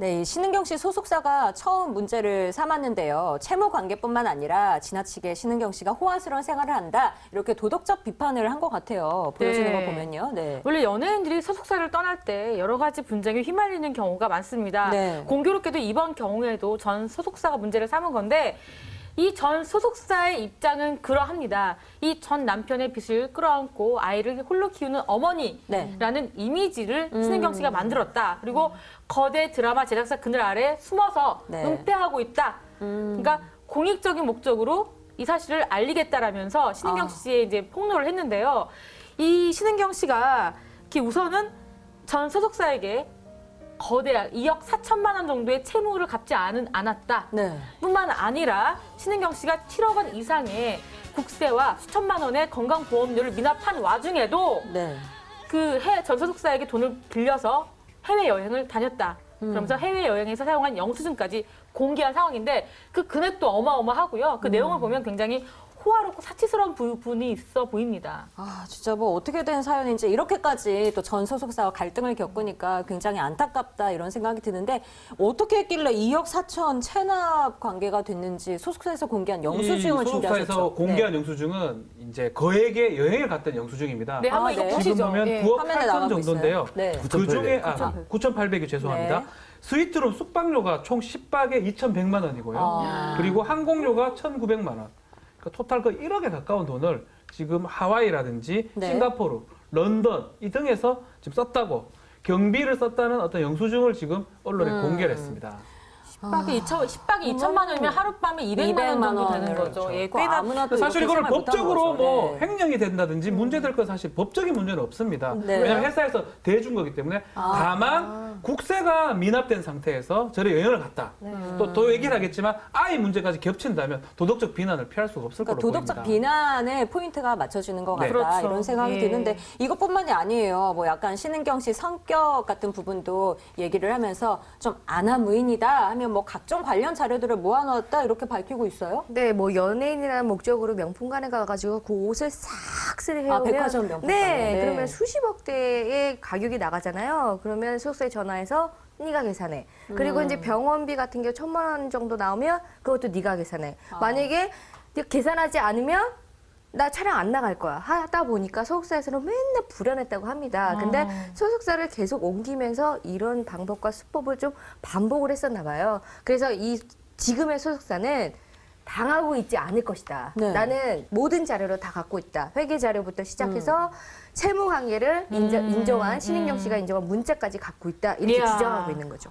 네, 이 신은경 씨 소속사가 처음 문제를 삼았는데요. 채무 관계뿐만 아니라 지나치게 신은경 씨가 호화스러운 생활을 한다 이렇게 도덕적 비판을 한 것 같아요. 보여지는 네. 걸 보면요. 네. 원래 연예인들이 소속사를 떠날 때 여러 가지 분쟁에 휘말리는 경우가 많습니다. 네. 공교롭게도 이번 경우에도 전 소속사가 문제를 삼은 건데 이 전 소속사의 입장은 그러합니다. 이 전 남편의 빚을 끌어안고 아이를 홀로 키우는 어머니라는 네. 이미지를 음. 신은경 씨가 만들었다. 그리고 거대 드라마 제작사 그늘 아래 숨어서 네. 은폐하고 있다. 음. 그러니까 공익적인 목적으로 이 사실을 알리겠다라면서 신은경 아. 씨에 이제 폭로를 했는데요. 이 신은경 씨가 이렇게 우선은 전 소속사에게 거대한 2억 4천만 원 정도의 채무를 갚지 않은, 않았다. 네. 뿐만 아니라 신은경 씨가 7억 원 이상의 국세와 수천만 원의 건강보험료를 미납한 와중에도 네. 그해 전 소속사에게 돈을 빌려서 해외 여행을 다녔다. 그러면서 해외 여행에서 사용한 영수증까지 공개한 상황인데 그 금액도 어마어마하고요. 그 내용을 보면 굉장히 호화롭고 사치스러운 부분이 있어 보입니다. 아, 진짜 뭐 어떻게 된 사연인지 이렇게까지 또 전 소속사와 갈등을 겪으니까 굉장히 안타깝다 이런 생각이 드는데 어떻게 했길래 2억 4천 체납 관계가 됐는지 소속사에서 공개한 영수증을 이 소속사에서 준비하셨죠. 공개한 영수증은 이제 거액의 여행을 갔던 영수증입니다. 네, 한번 아, 이거 네. 보시죠. 지금 보면 예. 9억 화면에 8천 나가고 정도인데요. 있어요. 네. 그 중에 아, 9,800. 9,800이 죄송합니다. 네. 스위트룸 숙박료가 총 10박에 2,100만 원이고요. 아. 그리고 항공료가 1,900만 원. 그러니까 토탈 그 1억에 가까운 돈을 지금 하와이라든지 네. 싱가포르, 런던 이 등에서 지금 썼다고 경비를 썼다는 어떤 영수증을 지금 언론에 음. 공개를 했습니다. 10박이 2천, 10박이 2천만 원이면 하룻밤에 200만 원 정도 되는 거죠. 예, 그거 꽤나 아무나 또 사실 이렇게 생각 못하는 법적으로 거죠. 뭐 네. 횡령이 된다든지 문제될 건 사실 법적인 문제는 없습니다. 네. 왜냐하면 회사에서 대준 거기 때문에 아. 다만 국세가 미납된 상태에서 저를 여행을 갔다. 네. 또더 얘기를 하겠지만 아이 문제까지 겹친다면 도덕적 비난을 피할 수가 없을 그러니까 거로 도덕적 보입니다. 비난에 포인트가 맞춰지는 것 같다 네. 그렇죠. 이런 생각이 예. 드는데 이것뿐만이 아니에요. 뭐 약간 신은경 씨 성격 같은 부분도 얘기를 하면서 좀 아나무인이다 하면 뭐 각종 관련 자료들을 모아놓았다 이렇게 밝히고 있어요. 네, 뭐 연예인이라는 목적으로 명품관에 가가지고 그 옷을 싹 쓰리 아, 해오면 백화점 명품관에. 네, 네. 그러면 수십억 대의 가격이 나가잖아요. 그러면 소속사에 전화해서 네가 계산해. 그리고 음. 이제 병원비 같은 게 천만 원 정도 나오면 그것도 네가 계산해. 아. 만약에 계산하지 않으면 나 촬영 안 나갈 거야. 하다 보니까 소속사에서는 맨날 불안했다고 합니다. 근데 아. 소속사를 계속 옮기면서 이런 방법과 수법을 좀 반복을 했었나 봐요. 그래서 이 지금의 소속사는 당하고 있지 않을 것이다. 네. 나는 모든 자료를 다 갖고 있다. 회계 자료부터 시작해서 음. 채무 관계를 인정, 인정 한 신인경 씨가 인정한 문자까지 갖고 있다. 이렇게 이야. 주장하고 있는 거죠.